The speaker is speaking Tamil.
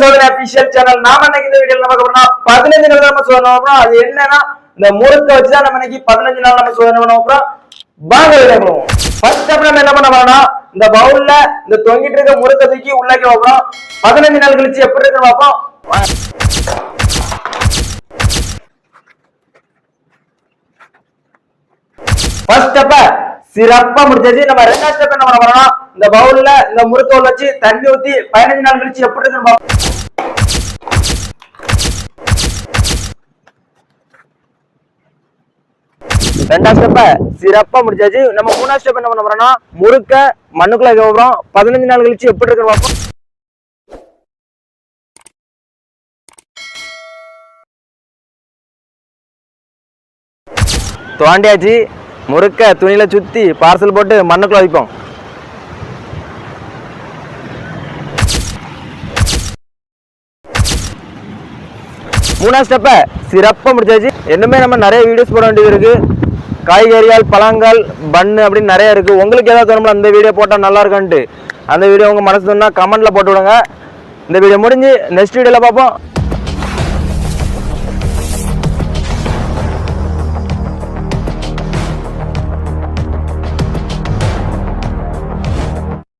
சோதனை அபிஷியல் சேனல் நாம இன்னைக்கு இந்த நம்ம பதினஞ்சு நாள் நம்ம சோதனை பண்ணோம் அது என்னன்னா இந்த முறுக்க வச்சுதான் நம்ம இன்னைக்கு பதினஞ்சு நாள் நம்ம சோதனை பண்ண போறோம். வாங்க பண்ணுவோம் ஃபர்ஸ்ட் நம்ம என்ன பண்ண போறோம்னா இந்த பவுல்ல இந்த தொங்கிட்டு இருக்க முறுக்க தூக்கி உள்ளாக்கி வைப்போம் பதினஞ்சு நாள் கழிச்சு எப்படி இருக்குன்னு பார்ப்போம். ஃபர்ஸ்ட் ஸ்டெப்ப சிறப்பா முடிச்சாச்சு நம்ம ரெண்டாவது ஸ்டெப் என்ன பண்ண போறோம்னா இந்த பவுல்ல இந்த முறுக்க வச்சு தண்ணி ஊத்தி பதினஞ்சு நாள் கழிச்சு எப்படி இருக்குன்னு பார்ப்போம். ரெண்டாம் ஸ்டெப்ப சிறப்பா முடிச்சாச்சு. நம்ம மூணாவது ஸ்டெப் என்ன பண்ண போறோம்னா முறுக்க மண்ணுக்குள்ள வைக்க போறோம். பதினஞ்சு நாள் கழிச்சு எப்படி இருக்குன்னு பார்ப்போம். தோண்டியாச்சு முறுக்க துணியில சுத்தி பார்சல் போட்டு மண்ணுக்குள்ள வைப்போம். மூணாம் ஸ்டெப்பை சிறப்பாக முடிச்சாச்சு. இன்னுமே நம்ம நிறைய வீடியோஸ் போட வேண்டியது இருக்குது காய்கறிகள் பழங்கள் பன்னு அப்படின்னு நிறைய இருக்குது உங்களுக்கு ஏதாவது தோணும்ல அந்த வீடியோ போட்டால் நல்லா இருக்கான்ட்டு அந்த வீடியோ உங்கள் மனசு சொன்னால் கமெண்ட்டில் போட்டு விடுங்க. இந்த வீடியோ முடிஞ்சு நெக்ஸ்ட் வீடியோவில் பார்ப்போம்.